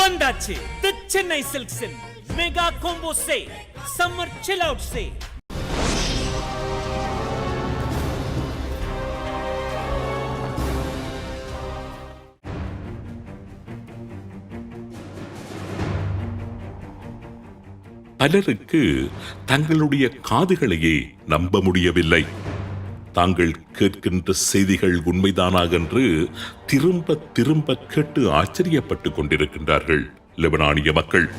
வந்தாச்சு. The Chennai சில்க்ஸின் mega combo say summer chill out say. பலருக்கு தங்களுடைய காதுகளையே நம்ப முடியவில்லை. தாங்கள் கேட்கின்ற செய்திகள் உண்மைதானா என்று திரும்ப திரும்ப கேட்டு ஆச்சரியப்பட்டுக் கொண்டிருக்கின்றார்கள் லெபனானிய மக்கள்.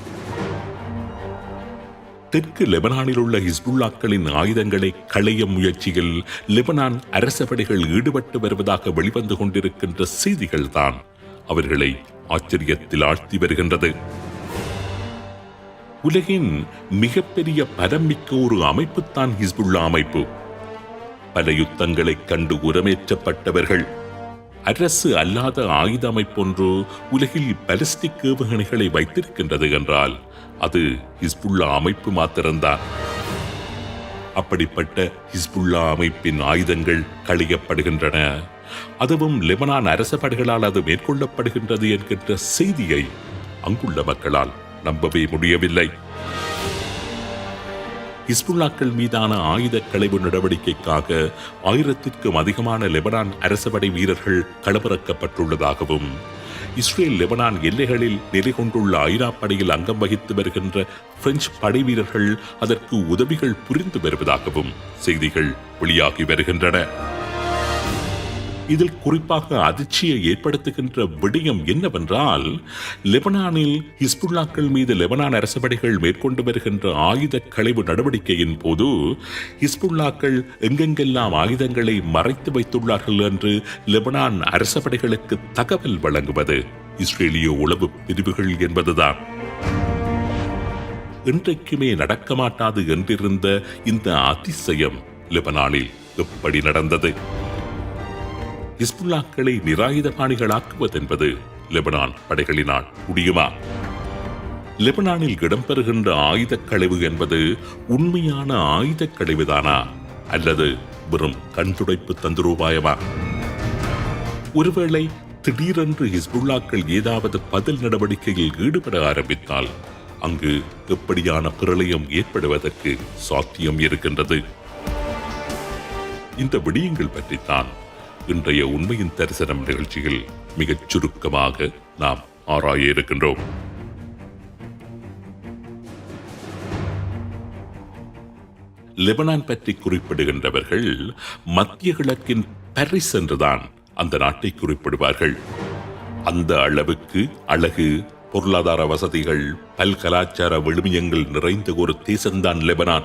தெற்கு லெபனானில் உள்ள ஹிஸ்புல்லாக்களின் ஆயுதங்களை களைய முயற்சியில் லெபனான் அரச படைகள் ஈடுபட்டு வருவதாக வெளிவந்து கொண்டிருக்கின்ற செய்திகள் தான் அவர்களை ஆச்சரியத்தில் ஆழ்த்தி வருகின்றது. உலகின் மிகப்பெரிய பரமிக்க ஒரு அமைப்புத்தான் ஹிஸ்புல்லா அமைப்பு. பல யுத்தங்களைக் கண்டு உரமேற்றப்பட்டவர்கள். அரசு அல்லாத ஆயுத அமைப்பொன்று உலகில் பலஸ்டிக் ஏவுகணைகளை வைத்திருக்கின்றது என்றால் அது ஹிஸ்புல்லா அமைப்பு மாத்திரம்தான். அப்படிப்பட்ட ஹிஸ்புல்லா அமைப்பின் ஆயுதங்கள் களையப்படுகின்றன. அதுவும் லெபனான் அரச படைகளால் அது மேற்கொள்ளப்படுகின்றது என்கின்ற செய்தியை அங்குள்ள மக்களால் நம்பவே முடியவில்லை. ஹிஸ்புல்லாக்கள் மீதான ஆயுத களைவு நடவடிக்கைக்காக ஆயிரத்திற்கும் அதிகமான லெபனான் அரசபடை வீரர்கள் களமிறக்கப்பட்டுள்ளதாகவும் இஸ்ரேல் லெபனான் எல்லைகளில் நிலை கொண்டுள்ள ஐநா படையில் அங்கம் வகித்து வருகின்ற பிரெஞ்சு படை வீரர்கள் அதற்கு உதவிகள் புரிந்து வருவதாகவும் செய்திகள் வெளியாகி வருகின்றன. இதில் குறிப்பாக அதிர்ச்சியை ஏற்படுத்துகின்ற விடயம் என்னவென்றால் லெபனானில் ஹிஸ்புல்லாக்கள் மீது லெபனான் அரசபடைகள் மேற்கொண்டு வருகின்ற ஆயுத களைவு நடவடிக்கையின் போது ஹிஸ்புல்லாக்கள் எங்கெங்கெல்லாம் ஆயுதங்களை மறைத்து வைத்துள்ளார்கள் என்று லெபனான் அரசபடைகளுக்கு தகவல் வழங்குவது. இஸ்ரேலிய உளவு பிரிவுகள் என்பதுதான். இன்றைக்குமே நடக்க மாட்டாது என்றிருந்த இந்த அதிசயம் லெபனானில் எப்படி நடந்தது? ஹிஸ்புல்லாக்களை நிராயுதபாணிகளாக்குவதென்பது லெபனான் படைகளினால் முடியுமா? லெபனானில் இடம்பெறுகின்ற ஆயுதக் கழிவு என்பது உண்மையான ஆயுதக் கழிவுதானா அல்லது வெறும் கண்துடைப்பு தந்துரூபாயமா ஒருவேளை திடீரென்று ஹிஸ்புல்லாக்கள் ஏதாவது பதில் நடவடிக்கையில் ஈடுபட ஆரம்பித்தால் அங்கு எப்படியான பிரளயம் ஏற்படுவதற்கு சாத்தியம் இருக்கின்றது? இந்த விடயங்கள் பற்றித்தான் இன்றைய உண்மையின் தரிசனம் நிகழ்ச்சியில் மிகச் சுருக்கமாக நாம் ஆராய இருக்கின்றோம். லெபனான் பற்றி குறிப்பிடுகின்றவர்கள் மத்திய கிழக்கின் பாரிஸ் என்றுதான் அந்த நாட்டை குறிப்பிடுவார்கள். அந்த அளவுக்கு அழகு பொருளாதார வசதிகள் பல் கலாச்சார விழுமியங்கள் நிறைந்த ஒரு தேசம்தான் லெபனான்.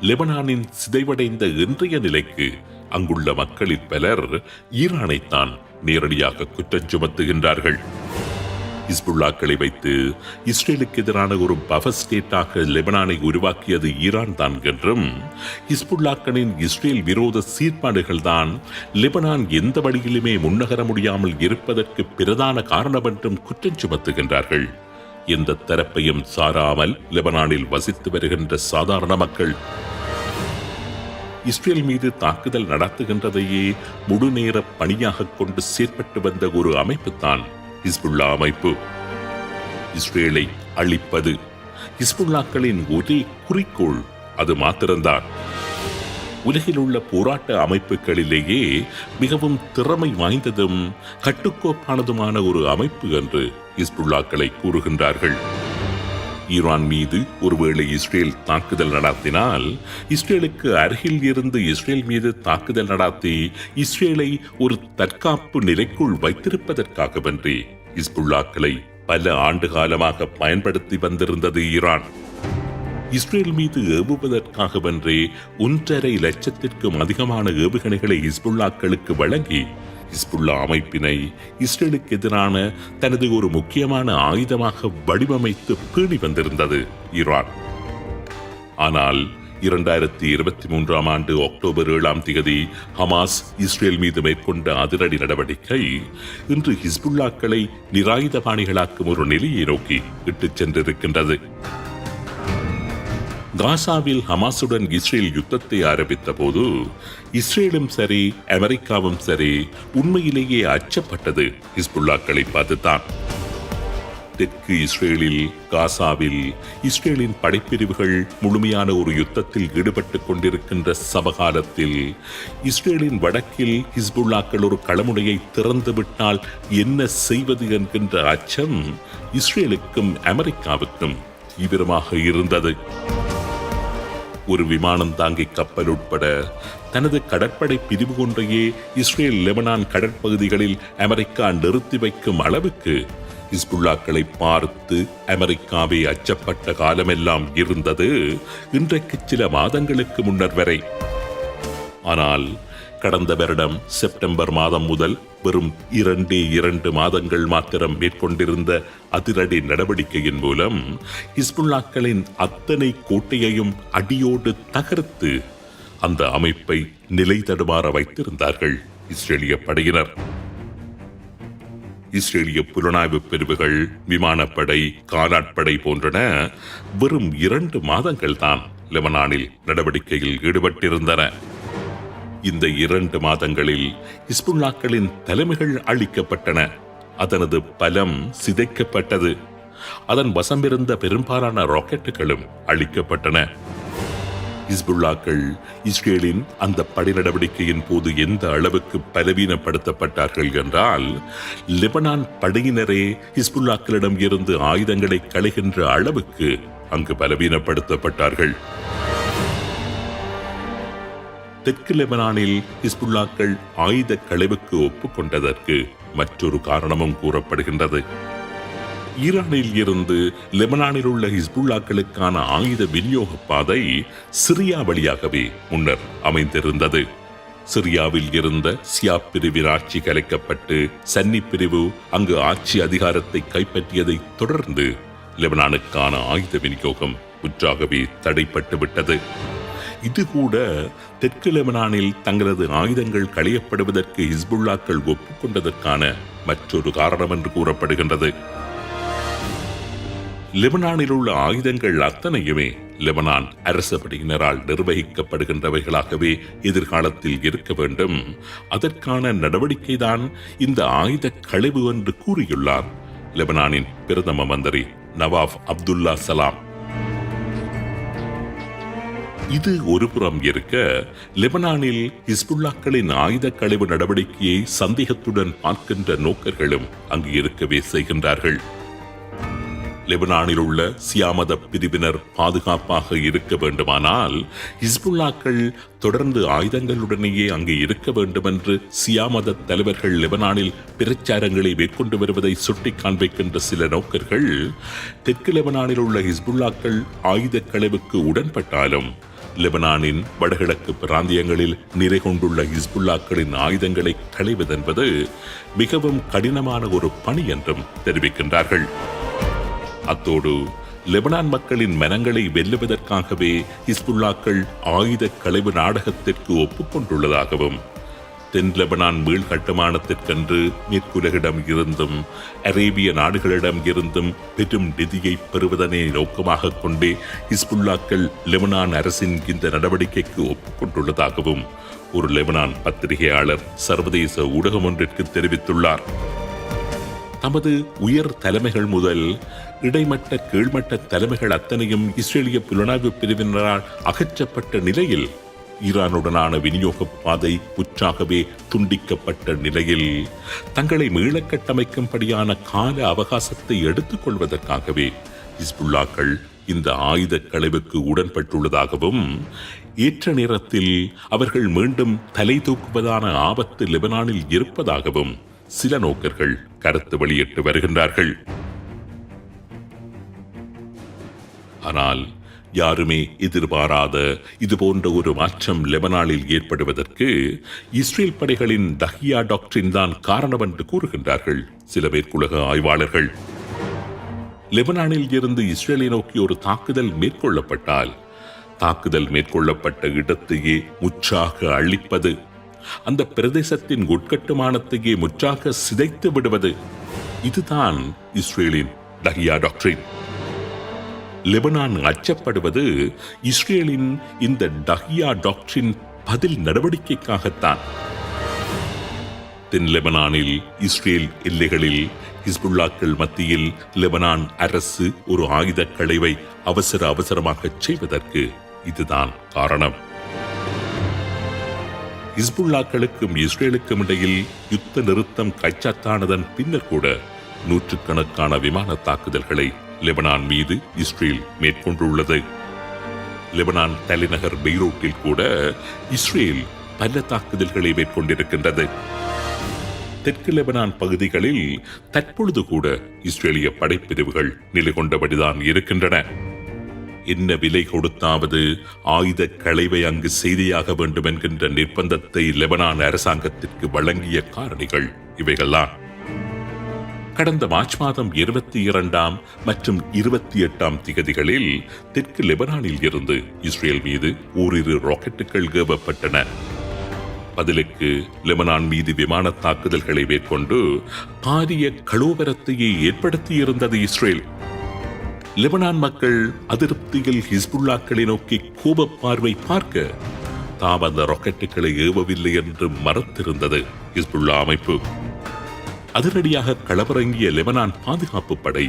லெபனானின் சிதைவடைந்த இன்றைய நிலைக்கு அங்குள்ள மக்களில் பலர் ஈரானைத்தான் நேரடியாக குற்றம் சுமத்துகின்றார்கள். ஹிஸ்புல்லாக்களை வைத்து இஸ்ரேலுக்கு எதிரான ஒரு பவர் ஸ்டேட்டாக லெபனானை உருவாக்கியது ஈரான் தான் என்றும் ஹிஸ்புல்லாக்களின் இஸ்ரேல் விரோத சீர்பாடுகள் தான் லெபனான் எந்த வழியிலுமே முன்னகர முடியாமல் இருப்பதற்கு பிரதான காரணம் என்றும் குற்றம் சுமத்துகின்றார்கள். எந்த தரப்பையும் சாராமல் லெபனானில் வசித்து வருகின்ற சாதாரண மக்கள் இஸ்ரேல் மீது தாக்குதல் நடத்துகின்றதையே முழுநேர பணியாக கொண்டு செயற்பட்டு வந்த ஒரு அமைப்புத்தான் ஹிஸ்புல்லா அமைப்பு. இஸ்ரேலை அழிப்பது ஹிஸ்புல்லாக்களின் ஒரே குறிக்கோள் அது மாத்திரம்தான். உலகில் உள்ள போராட்ட அமைப்புகளிலேயே மிகவும் திறமை வாய்ந்ததும் கட்டுக்கோப்பானதுமான ஒரு அமைப்பு என்று ஹிஸ்புல்லாக்களை கூறுகின்றார்கள். ஈரான் மீது ஒருவேளை இஸ்ரேல் தாக்குதல் நடத்தினால் இஸ்ரேலுக்கு அருகில் இருந்து இஸ்ரேல் மீது தாக்குதல் நடத்தி இஸ்ரேலை ஒரு தற்காப்பு நிலைக்குள் வைத்திருப்பதற்காகவன்றி இஸ்புல்லாக்களை பல ஆண்டு காலமாக பயன்படுத்தி வந்திருந்தது ஈரான். இஸ்ரேல் மீது ஏவுவதற்காகவன்றே ஒன்றரை லட்சத்திற்கும் அதிகமான ஏவுகணைகளை இஸ்புல்லாக்களுக்கு வழங்கி ஹிஸ்புல்லா அமைப்பினை இஸ்ரேலுக்கு எதிரான தனது ஒரு முக்கியமான ஆயுதமாக வடிவமைத்து பேணி வந்திருந்தது ஈரான். ஆனால் இரண்டாயிரத்தி இருபத்தி மூன்றாம் ஆண்டு அக்டோபர் ஏழாம் தேதி ஹமாஸ் இஸ்ரேல் மீது மேற்கொண்ட அதிரடி நடவடிக்கை இன்று ஹிஸ்புல்லாக்களை நிராயுதபாணிகளாக்கும் ஒரு நிலையை நோக்கி இட்டுச் சென்றிருக்கின்றது. காசாவில் ஹமாசுடன் இஸ்ரேல் யுத்தத்தை ஆரம்பித்த போது இஸ்ரேலும் சரி அமெரிக்காவும் சரி உண்மையிலேயே அச்சப்பட்டது ஹிஸ்புல்லாக்களை பார்த்துத்தான். தெற்கு இஸ்ரேலில் காசாவில் இஸ்ரேலின் படைப்பிரிவுகள் முழுமையான ஒரு யுத்தத்தில் ஈடுபட்டு கொண்டிருக்கின்ற சமகாலத்தில் இஸ்ரேலின் வடக்கில் ஹிஸ்புல்லாக்கள் ஒரு களமுனையை திறந்துவிட்டால் என்ன செய்வது என்கின்ற அச்சம் இஸ்ரேலுக்கும் அமெரிக்காவுக்கும் தீவிரமாக இருந்தது. ஒரு விமானம் தாங்கி கப்பல் உட்பட தனது கடற்படை பிரிவு ஒன்றையே இஸ்ரேல் லெபனான் கடற்பகுதிகளில் அமெரிக்கா நிறுத்தி வைக்கும் அளவுக்கு ஹிஸ்புல்லாக்களை பார்த்து அமெரிக்காவை அச்சப்பட்ட காலமெல்லாம் இருந்தது இன்றைக்கு சில மாதங்களுக்கு முன்னர் வரை. ஆனால் கடந்த வருடம் செப்டம்பர் மாதம் முதல் வெறும் இரண்டு இரண்டு மாதங்கள் மாத்திரம் மேற்கொண்டிருந்த அதிரடி நடவடிக்கையின் மூலம் ஹிஸ்புல்லாக்களின் அத்தனை கோட்டையையும் அடியோடு தகர்த்து அந்த அமைப்பை நிலை தடுமாற வைத்திருந்தார்கள் இஸ்ரேலிய படையினர். இஸ்ரேலிய புலனாய்வு பிரிவுகள் விமானப்படை காலாட்படை போன்றன வெறும் இரண்டு மாதங்கள் தான் லெபனானில் நடவடிக்கையில் ஈடுபட்டிருந்தன. இந்த இரண்டு மாதங்களில் இஸ்புல்லாக்களின் தலைமைகள் அழிக்கப்பட்டன. அதனது பலம் சிதைக்கப்பட்டது. அதன் வசமிருந்த பெரும்பாலான ராக்கெட்டுகளும் அழிக்கப்பட்டன. ஹிஸ்புல்லாக்கள் இஸ்ரேலின் அந்த படை நடவடிக்கையின் போது எந்த அளவுக்கு பலவீனப்படுத்தப்பட்டார்கள் என்றால் லெபனான் படையினரே ஹிஸ்புல்லாக்களிடம் இருந்து ஆயுதங்களை களைகின்ற அளவுக்கு அங்கு பலவீனப்படுத்தப்பட்டார்கள். தெற்கு லெபனானில் ஹிஸ்புல்லாக்கள் ஆயுத களைவுக்கு ஒப்புக்கொண்டதற்கு மற்றொரு காரணமும் கூறப்படுகின்றது. ஈரானில் இருந்து லெபனானில் உள்ள ஹிஸ்புல்லாக்களுக்கான ஆயுத விநியோக பாதை சிரியா வழியாகவே முன்னர் அமைந்திருந்தது. சிரியாவில் இருந்த சியா பிரிவின் ஆட்சி கலைக்கப்பட்டு சன்னி பிரிவு அங்கு ஆட்சி அதிகாரத்தை கைப்பற்றியதை தொடர்ந்து லெபனானுக்கான ஆயுத விநியோகம் முற்றாகவே தடைப்பட்டு விட்டது இது கூட தெற்கு லெபனானில் தங்களது ஆயுதங்கள் களையப்படுவதற்கு ஹிஸ்புல்லாக்கள் ஒப்புக்கொண்டதற்கான மற்றொரு காரணம் என்று கூறப்படுகின்றது. லெபனானில் உள்ள ஆயுதங்கள் அத்தனையுமே லெபனான் அரச படையினரால் நிர்வகிக்கப்படுகின்றவைகளாகவே எதிர்காலத்தில் இருக்க வேண்டும். அதற்கான நடவடிக்கைதான் இந்த ஆயுத கழிவு என்று கூறியுள்ளார் லெபனானின் பிரதம மந்திரி நவாப் அப்துல்லா சலாம். இது ஒருபுறம் இருக்க லெபனானில் ஹிஸ்புல்லாக்களின் ஆயுத கழிவு நடவடிக்கையை சந்தேகத்துடன் பார்க்கின்ற நோக்கர்களும் அங்கு இருக்கவே செய்கின்றார்கள். லெபனானில் உள்ள சியாமத பிரிவினர் பாதுகாப்பாக இருக்க வேண்டுமானால் ஹிஸ்புல்லாக்கள் தொடர்ந்து ஆயுதங்களுடனேயே அங்கு இருக்க வேண்டும் என்று சியாமத தலைவர்கள் லெபனானில் பிரச்சாரங்களை மேற்கொண்டு வருவதை சுட்டி காண்பிக்கின்ற சில நோக்கர்கள் தெற்கு லெபனானில் உள்ள ஹிஸ்புல்லாக்கள் ஆயுத களைவுக்கு உடன்பட்டாலும் லெபனானின் வடகிழக்கு பிராந்தியங்களில் நிறை கொண்டுள்ள ஹிஸ்புல்லாக்களின் ஆயுதங்களை களைவதென்பது மிகவும் கடினமான ஒரு பணி என்றும் தெரிவிக்கின்றார்கள். அத்தோடு லெபனான் மக்களின் மனங்களை வெல்லுவதற்காகவே ஹிஸ்புல்லாக்கள் ஆயுத களைவு நாடகத்திற்கு ஒப்புக்கொண்டுள்ளதாகவும் தென் லெபனான் மீள் கட்டுமானத்திற்கென்று மேற்குலகிடம் இருந்தும் அரேபிய நாடுகளிடம் இருந்தும் பெரும் நிதியை பெறுவதனை நோக்கமாக கொண்டே ஹிஸ்புல்லாக்கள் லெபனான் அரசின் இந்த நடவடிக்கைக்கு ஒப்புக்கொண்டுள்ளதாகவும் ஒரு லெபனான் பத்திரிகையாளர் சர்வதேச ஊடகம் ஒன்றிற்கு தெரிவித்துள்ளார். தமது உயர் தலைமைகள் முதல் இடைமட்ட கீழ்மட்ட தலைமைகள் அத்தனையும் இஸ்ரேலிய புலனாய்வு பிரிவினரால் அகற்றப்பட்ட நிலையில் ஈரானுடனான விநியோக பாதை முற்றாகவே துண்டிக்கப்பட்ட நிலையில் தங்களை மீளக் கட்டமைக்கும்படியான கால அவகாசத்தை எடுத்துக் கொள்வதற்காகவே ஹிஸ்புல்லாக்கள் இந்த ஆயுத களைவுக்கு உடன்பட்டுள்ளதாகவும் ஏற்ற நேரத்தில் அவர்கள் மீண்டும் தலை தூக்குவதான ஆபத்து லெபனானில் இருப்பதாகவும் சில நோக்கர்கள் கருத்து வெளியிட்டு வருகின்றார்கள். ஆனால் யாருமே எதிர்பாராத இது போன்ற ஒரு மாற்றம் லெபனானில் ஏற்படுவதற்கு இஸ்ரேல் படைகளின் தஹியா டாக்டரின் தான் காரணம் என்று கூறுகின்றார்கள். சில மேற்குலக ஆய்வாளர்கள். லெபனானில் இருந்து இஸ்ரேலை நோக்கி ஒரு தாக்குதல் மேற்கொள்ளப்பட்டால் தாக்குதல் மேற்கொள்ளப்பட்ட இடத்தையே முற்றாக அழிப்பது அந்த பிரதேசத்தின் உட்கட்டுமானத்தையே முற்றாக சிதைத்து விடுவது இதுதான் இஸ்ரேலின் தஹியா டாக்டரின் லெபனான் அச்சப்படுவது இஸ்ரேலின் இந்த டஹியா டாக்டரின் பதில் நடவடிக்கைக்காகத்தான். தென் லெபனானில் இஸ்ரேல் எல்லைகளில் ஹிஸ்புல்லாக்கள் மத்தியில் லெபனான் அரசு ஒரு ஆயுத களைவை அவசர அவசரமாக செய்வதற்கு இதுதான் காரணம். ஹிஸ்புல்லாக்களுக்கும் இஸ்ரேலுக்கும் இடையில் யுத்த நிறுத்தம் கைச்சாத்தானதன் பின்னர் கூட நூற்றுக்கணக்கான விமான தாக்குதல்களை லெபனான் மீது இஸ்ரேல் மேற்கொண்டுள்ளது. லெபனான் தலைநகர் பெய்ரூட்டில் கூட இஸ்ரேல் பல தாக்குதல்களை மேற்கொண்டிருக்கின்றது. தெற்கு லெபனான் பகுதிகளில் தற்பொழுது கூட இஸ்ரேலிய படைப்பிரிவுகள் நிலை கொண்டபடிதான் இருக்கின்றன. என்ன விலை கொடுத்தாவது ஆயுத களைவை அங்கு செய்தியாக வேண்டும் என்கின்ற நிர்பந்தத்தை லெபனான் அரசாங்கத்திற்கு வழங்கிய காரணிகள் இவைகள்தான். கடந்த மார்ச் மாதம் இருபத்தி இரண்டாம் மற்றும் இருபத்தி எட்டாம் திகதிகளில் தெற்கு லெபனானில் இருந்து இஸ்ரேல் மீது ஓரிரு ராக்கெட்டுகள் ஏவப்பட்டன. பதிலுக்கு லெபனான் மீது விமான தாக்குதல்களை மேற்கொண்டு பாரிய கலோபரத்தையே ஏற்படுத்தியிருந்தது இஸ்ரேல். லெபனான் மக்கள் அதிருப்தியில் ஹிஸ்புல்லாக்களை நோக்கி கோப பார்வை பார்க்க தாம் அந்த ராக்கெட்டுகளை ஏவவில்லை என்று மறத்திருந்தது ஹிஸ்புல்லா அமைப்பு. அதிரடியாக களமிறங்கிய லெபனான் பாதுகாப்பு படை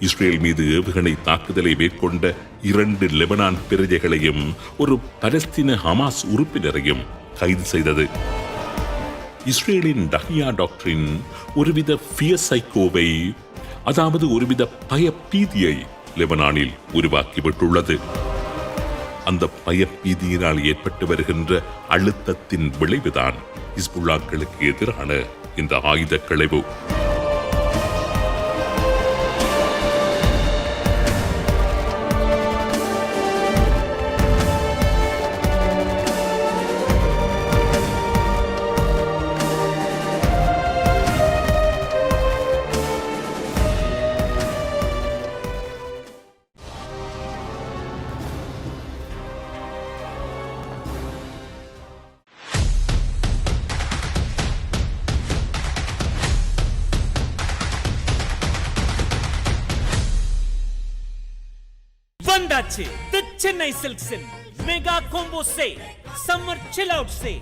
இஸ்ரேல் மீது ஏவுகணை தாக்குதலை மேற்கொண்ட இரண்டு லெபனான் பிரஜைகளையும் ஒரு பலஸ்தீன ஹமாஸ் உறுப்பினரையும் கைது செய்தது. இஸ்ரேலின் டஹியா டாக்டரின் ஒருவித சைக்கோவை அதாவது ஒருவித பயப்பீதியை லெபனானில் உருவாக்கிவிட்டுள்ளது. அந்த பயப்பீதியினால் ஏற்பட்டு வருகின்ற அழுத்தத்தின் விளைவுதான் இஸ்புல்லாக்களுக்கு எதிரான இந்த ஆயுத களைவு வந்தாச்சு the Chennai சில்க்ஸின் mega combo say summer chill out say